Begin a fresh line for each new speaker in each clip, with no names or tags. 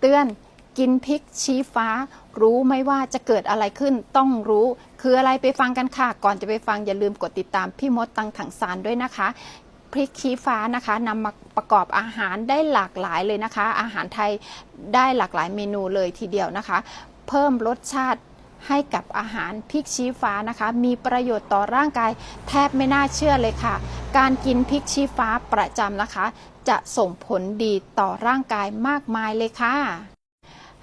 เตือนกินพริกชี้ฟ้า รู้ไหมว่าจะเกิดอะไรขึ้นต้องรู้ คืออะไรไปฟังกันค่ะ ก่อนจะไปฟังอย่าลืมกดติดตามพี่มดตังถังสารด้วยนะคะพริกชี้ฟ้านะคะนำมาประกอบอาหารได้หลากหลายเลยนะคะ อาหารไทยได้หลากหลายเมนูเลยทีเดียวนะคะ เพิ่มรสชาติ ให้กับอาหารพริกชี้ฟ้านะคะ มีประโยชน์ต่อร่างกายแทบไม่น่าเชื่อเลยค่ะ การกินพริกชี้ฟ้าประจำนะคะ จะส่งผลดีต่อร่างกายมากมายเลยค่ะ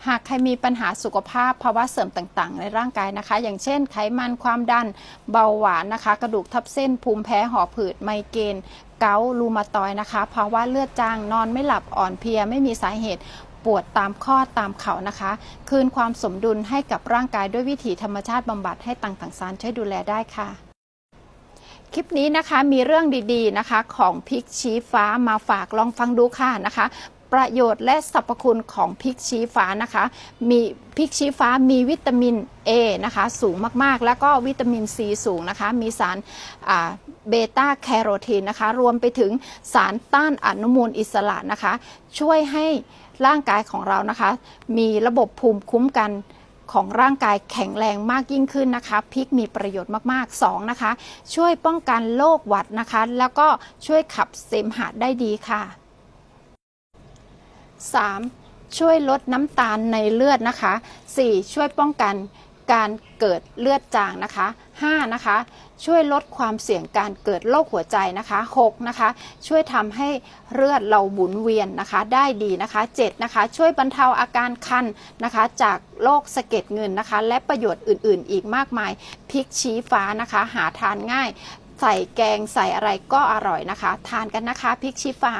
หากใครมีปัญหาสุขภาพภาวะเสริมต่างๆ ในร่างกายนะคะ อย่างเช่น ไขมันความดันเบาหวานนะคะ กระดูกทับเส้นภูมิแพ้หอบผืดไมเกรนเกาต์รูมาตอยนะคะภาวะเลือดจางนอนไม่หลับอ่อนเพลียไม่มีสาเหตุ ปวดตามข้อตามเข่านะคะ คืนความสมดุลให้กับร่างกายด้วยวิถีธรรมชาติบำบัดให้ต่างต่างๆสารช่วยดูแลได้ค่ะ คลิปนี้นะคะมีเรื่องดีๆนะคะของพริกชี้ฟ้ามาฝากลองฟังดูค่ะนะคะประโยชน์และสรรพคุณของพริกชี้ฟ้านะคะ มีพริกชี้ฟ้ามีวิตามิน A นะคะสูงมากๆ แล้วก็วิตามิน C สูงนะคะ มีสารเบต้าแคโรทีนนะคะ รวมไปถึงสารต้านอนุมูลอิสระนะคะ ช่วยให้ร่างกายของเรานะคะ มีระบบภูมิคุ้มกันของร่างกายแข็งแรงมากยิ่งขึ้นนะคะพริกมีประโยชน์มากๆ2นะคะ ช่วยป้องกันโรคหวัดนะคะ แล้วก็ช่วยขับเสมหะได้ดีค่ะ 3. ช่วยลดน้ำตาลในเลือดนะคะ 4. ช่วยป้องกัน การเกิดเลือดจางนะคะ 5. นะคะช่วยลดความเสี่ยงการเกิดโรคหัวใจนะคะ 6. นะคะช่วยทำให้เลือดเราหมุนเวียนนะคะได้ดีนะคะ 7. นะคะช่วยบรรเทาอาการคันนะคะจากโรคสะเก็ดเงินนะคะและประโยชน์อื่นๆ อีกมากมายพริกชี้ฟ้านะคะหาทานง่าย ใส่แกงใส่อะไรก็อร่อยนะคะ ทานกันนะคะพริกชี้ฟ้า